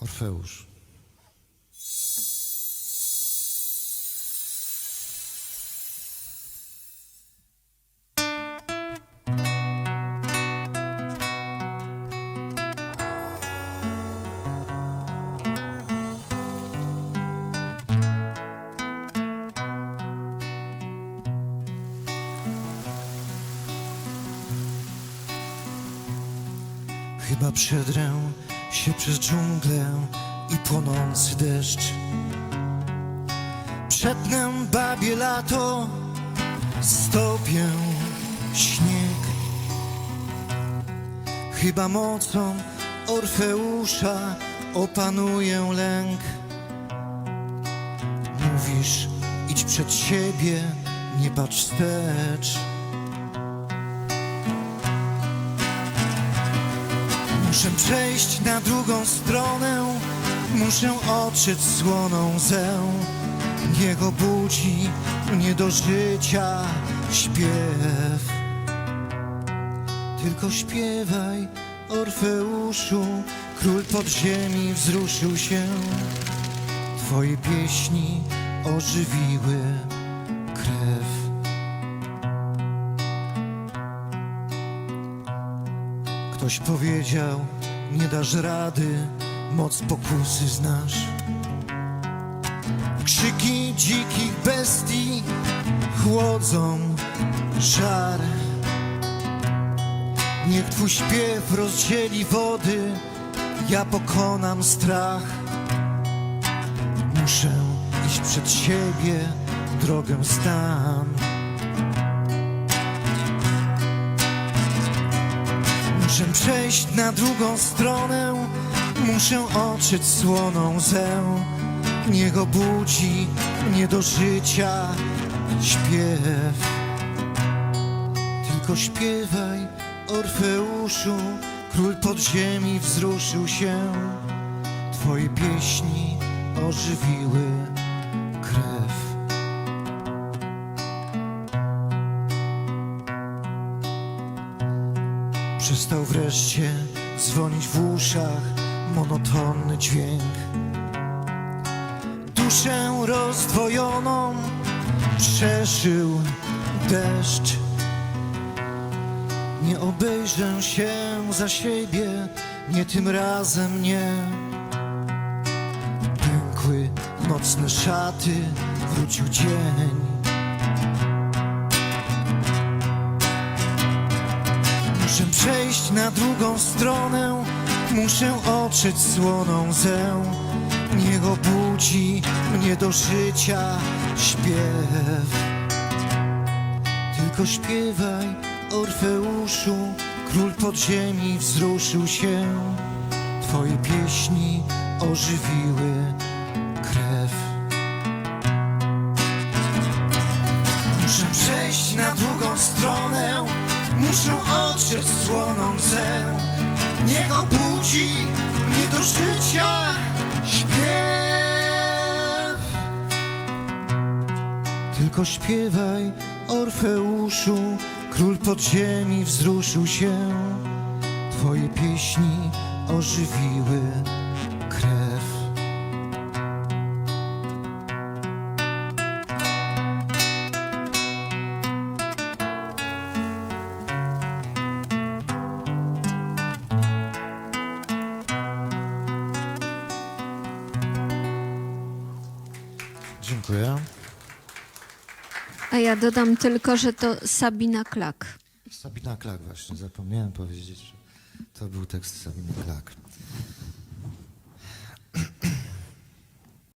Orfeusz. Chyba przedrę się przez dżunglę i płonący deszcz. Przetnę babie lato, stopię śnieg. Chyba mocą Orfeusza opanuję lęk. Mówisz, idź przed siebie, nie patrz wstecz. Muszę przejść na drugą stronę, muszę otrzeć słoną łzę. Jego budzi mnie do życia śpiew. Tylko śpiewaj, Orfeuszu, król podziemi wzruszył się. Twoje pieśni ożywiły krew. Ktoś powiedział, nie dasz rady, moc pokusy znasz. Krzyki dzikich bestii chłodzą żar. Niech twój śpiew rozdzieli wody, ja pokonam strach. Muszę iść przed siebie, drogę stan. Muszę przejść na drugą stronę, muszę otrzeć słoną łzę. Niech obudzi mnie do życia śpiew. Tylko śpiewaj, Orfeuszu, król podziemi wzruszył się. Twoje pieśni ożywiły krew. Przestał wreszcie dzwonić w uszach monotonny dźwięk. Duszę rozdwojoną przeszył deszcz. Nie obejrzę się za siebie, nie tym razem nie. Pękły nocne szaty, wrócił dzień. Muszę przejść na drugą stronę, muszę otrzeć słoną łzę. Niech obudzi mnie do życia śpiew. Tylko śpiewaj, Orfeuszu, król podziemi wzruszył się. Twoje pieśni ożywiły krew. Muszę przejść na drugą stronę Muszę otrzeć słoną łzę. Niech obudzi mnie do życia śpiew. Tylko śpiewaj, Orfeuszu Król podziemi wzruszył się. Twoje pieśni ożywiły Dziękuję. A ja dodam tylko, że to Sabina Klak. Sabina Klak właśnie, zapomniałem powiedzieć, że to był tekst Sabiny Klak.